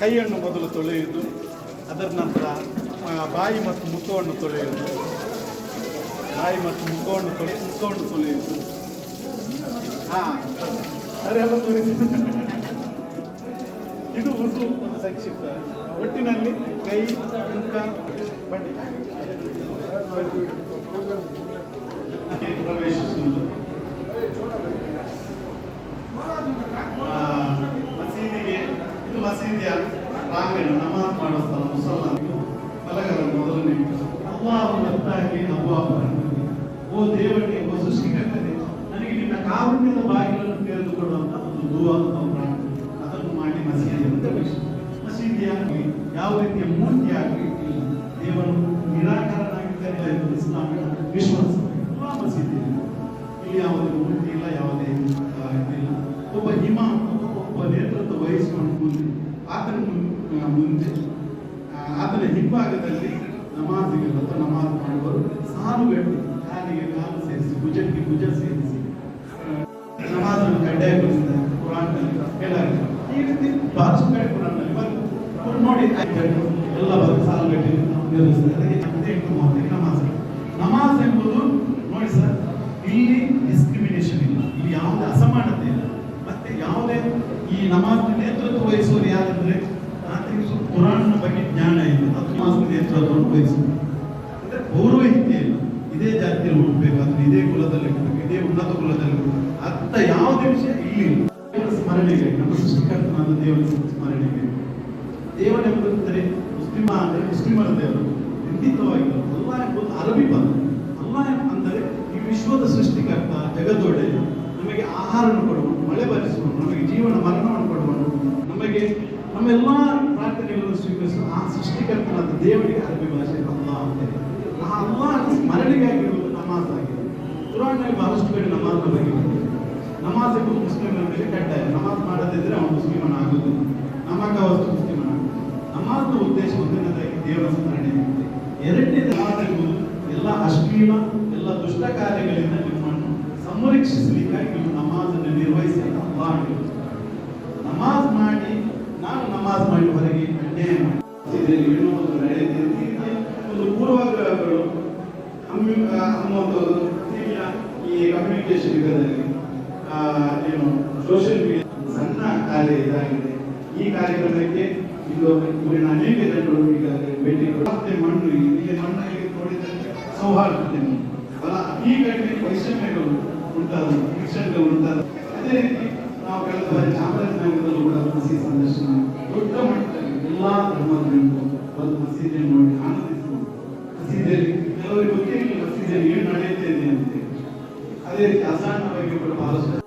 ಕೈಯನ್ನು ಮೊದಲು ತೊಳೆಯುವುದು ಅದರ ನಂತರ ಬಾಯಿ ಮತ್ತು ಮುಖವನ್ನು ತೊಳೆಯುವುದು ಬಾಯಿ ಮತ್ತು ಮುಖವನ್ನು ತೊಳೆ, ಮುಖವನ್ನು ತೊಳೆಯುವುದು ಹಾಂ ಇದು ಒಂದು ಸಂಕ್ಷಿಪ್ತ ಒಟ್ಟಿನಲ್ಲಿ ಕೈ, ಮುಖ ಮಸೀದಿಯ ಪ್ರಾಂಗಣ ನಮಾಜ್ ಸ್ಥಳ ಮುಸಲ್ಮಾನರು ಬಲಗರ ಮೊದಲನೇ ಅಲ್ಲಾಹು ಒತ್ತಾಗಿ ಅಲ್ಲಾಹು ಓ ದೇವರಿಗೆ ಓ ಸೃಷ್ಟಿಕರ್ತನೆ ನನಗೆ ನಿನ್ನ ಕಾರುಣ್ಯದ ಬಾಗಿಲನ್ನು ತೆರೆದುಕೊಡುವಂತ ಒಂದು ದುವಾ ಪ್ರಾರ್ಥನೆ ಅದನ್ನು ಮಾಡಿ ಮಸೀದಿಯನ್ನು ಮಸೀದಿ ಮಸೀದಿಯಾಗಿ ಯಾವ ರೀತಿಯ ಮೂರ್ತಿಯಾಗಿ ಆಗಲಿ ದೇವರು ನಿರಾಕರನಾಗಿದ್ದಾರೆ ಎಂದು ಇಸ್ಲಾಮಿನ ವಿಶ್ವಾಸ ಮಸೀದಿ ಇಲ್ಲಿ ಯಾವುದೇ ಮೂರ್ತಿ ಇಲ್ಲ, ಯಾವುದೇ ಹಿಂಭಾಗದಲ್ಲಿ ನಮಾಜಿಗಳು ಅಥವಾ ನಮಾಜ್ ಮಾಡುವರು ಸಾಲುಗಟ್ಟಿ, ಕಾಲಿಗೆ ಕಾಲು ಸೇರಿಸಿ, ಭುಜಕ್ಕೆ ಭುಜ ಸೇರಿಸಿ ನಮಾಜನ್ನು ಕಡ್ಡಾಯಗೊಳಿಸಿದ್ದಾರೆ ಕುರಾನ್ನಲ್ಲಿ ಹೇಳಾಗಿದೆ ಈ ರೀತಿ ಬಹಳಷ್ಟು ಕಡೆ ಕುರಾನ್ನಲ್ಲಿ ಬಂದು ನೋಡಿ ಎಲ್ಲ ಬಂದು ಸಾಲುಗಟ್ಟಿ ಮೂವತ್ತೈದು ನಮಾಜ್. ನಮಾಜ್ ಎಂಬುದು ನೋಡಿ ಸರ್, ಇಲ್ಲಿ ಡಿಸ್ಕ್ರಿಮಿನೇಷನ್ ಇಲ್ಲ. ಇಲ್ಲಿ ಯಾವುದೇ ಅಸಮಾನತೆ ಇಲ್ಲ. ಮತ್ತೆ ಯಾವುದೇ ಈ ನಮಾಜ್ ನೇತೃತ್ವ ವಹಿಸುವವರು ಯಾರಂದ್ರೆ ಪುರಾಣನ ಬಗ್ಗೆ ಜ್ಞಾನ ಇಲ್ಲ ಅದು ನೇತೃತ್ವವನ್ನು ವಹಿಸುವುದು ಅಂದ್ರೆ ಪೌರೋಹಿತ್ಯ ಇಲ್ಲ. ಇದೇ ಜಾತಿಯಲ್ಲಿ ಹುಟ್ಟಬೇಕು, ಅಥವಾ ಇದೇ ಕುಲದಲ್ಲಿ ಹುಟ್ಟಬೇಕು, ಇದೇ ಉನ್ನತ ಕುಲದಲ್ಲಿ ಹುಟ್ಟಬೇಕು. ಅಂತ ಯಾವುದೇ ವಿಷಯ ಇಲ್ಲಿ ದೇವರ ಸ್ಮರಣೆಗೆ, ನಮ್ಮ ಸೃಷ್ಟಿಕರ್ತನಾದ ದೇವರ ಸ್ಮರಣೆಗೆ. ದೇವರೆಂಬುದಂದರೆ ಮುಸ್ಲಿಮ ಅಂದರೆ ಮುಸ್ಲಿಮರ ದೇವರು. ಖಂಡಿತವಾಗಿ ಅಲ್ಲಾಹ್ ಎಂಬುದು ಅರಬಿ ಪದ. ಅಲ್ಲಾಹ ಅಂದರೆ ಈ ವಿಶ್ವದ ಸೃಷ್ಟಿಕರ್ತ, ಜಗದೊಡೆಯ. ನಮಗೆ ಆಹಾರವನ್ನು ಕೊಡುವನು, ಮಳೆ ಬರಿಸುವನು ನಮಗೆ ಆ ಸೃಷ್ಟಿಕರ್ತನಾದ ದೇವರಿಗೆ ಅರಬಿ ಭಾಷೆ ಅಲ್ಲಾಹ್ ಅಂತೇಳಿ ಆ ಅಲ್ಲಾಹ್ ಸ್ಮರಣೆಗಾಗಿರುವುದು ನಮಾಜ್ ಆಗಿದೆ ಕುರಾನ್ನಲ್ಲಿ ಬಹಳಷ್ಟು ಕಡೆ ನಮಾಜ್ ಬಗ್ಗೆ ನಮಾಜ್ ಎಂಬುದು ಮುಸ್ಲಿಮರ ಮೇಲೆ ಕಡ್ಡಾಯ. ನಮಾಜ್ ಮಾಡದಿದ್ದರೆ ಅವನು ಮುಸ್ಲಿಮನ ಆಗುವುದಿಲ್ಲ ನಮಗ ವಸ್ತು ಮುಸ್ಲಿಮನ ನಮಾಜ್ನ ಉದ್ದೇಶ ಒಂದನೇದಾಗಿ ದೇವರ ಸ್ಮರಣೆ ಎರಡನೇ ನಮಾಜ್ ಎಂಬುದು ಎಲ್ಲ ಅಶ್ಲೀಲ, ಎಲ್ಲ ದುಷ್ಟ ಕಾರ್ಯಗಳಿಂದ ನಿಮ್ಮನ್ನು ಸಂರಕ್ಷಿಸಲಿಕ್ಕಾಗಿ ನೀವು ನಮಾಜನ್ನು ನಿರ್ವಹಿಸಿ ಅಲ್ಲಾಹ್. ನಮಾಜ್ ಮಾಡಿ, ನಾನು ನಮಾಜ್ ಮಾಡಿ ಹೊರಗೆ ಪೂರ್ವಗ್ರಹಗಳು ಈ ಕಮ್ಯುನಿಕೇಶನ್ ಯುಗದಲ್ಲಿ ಏನು ಸೋಷಿಯಲ್ ಮೀಡಿಯಾ ಸಣ್ಣ ಕಾರ್ಯ ಇದಾಗಿದೆ. ಈ ಕಾರ್ಯಕ್ರಮಕ್ಕೆ ಇದು ಊರಿನ ಅನೇಕ ಜನರು ಈಗಾಗಲೇ ಭೇಟಿ ಮತ್ತೆ ಮಣ್ಣು ಇಲ್ಲಿ ಮಣ್ಣಲ್ಲಿ ನೋಡಿದಂತೆ ಸೌಹಾರ್ದತೆ ಅಲ್ಲ ಈ ವೈಷಮ್ಯಗಳು ಉಂಟಾದ ಶಿಕ್ಷಣಗಳು ಉಂಟಾದ ಅದೇ ರೀತಿ ನಾವು ಕಳೆದ ಬಾರಿ ಚಾಮರಾಜನಗರದಲ್ಲೂ ಕೂಡ ಮಸೀದಿ ಸಂದರ್ಶನ, ದೊಡ್ಡ ಮಟ್ಟದಲ್ಲಿ ಎಲ್ಲಾ ಧರ್ಮದ ಒಂದು ಮಸೀದಿಯನ್ನು ಮಸೀದಿಯಲ್ಲಿ ಕೆಲವರಿಗೆ ಗೊತ್ತಿರಲಿಲ್ಲ ಏನು ನಡೆಯುತ್ತೆ ಇದೆ ಅಂತ ಅದೇ ರೀತಿ ಬಗ್ಗೆ ಕೂಡ ಬಹಳಷ್ಟು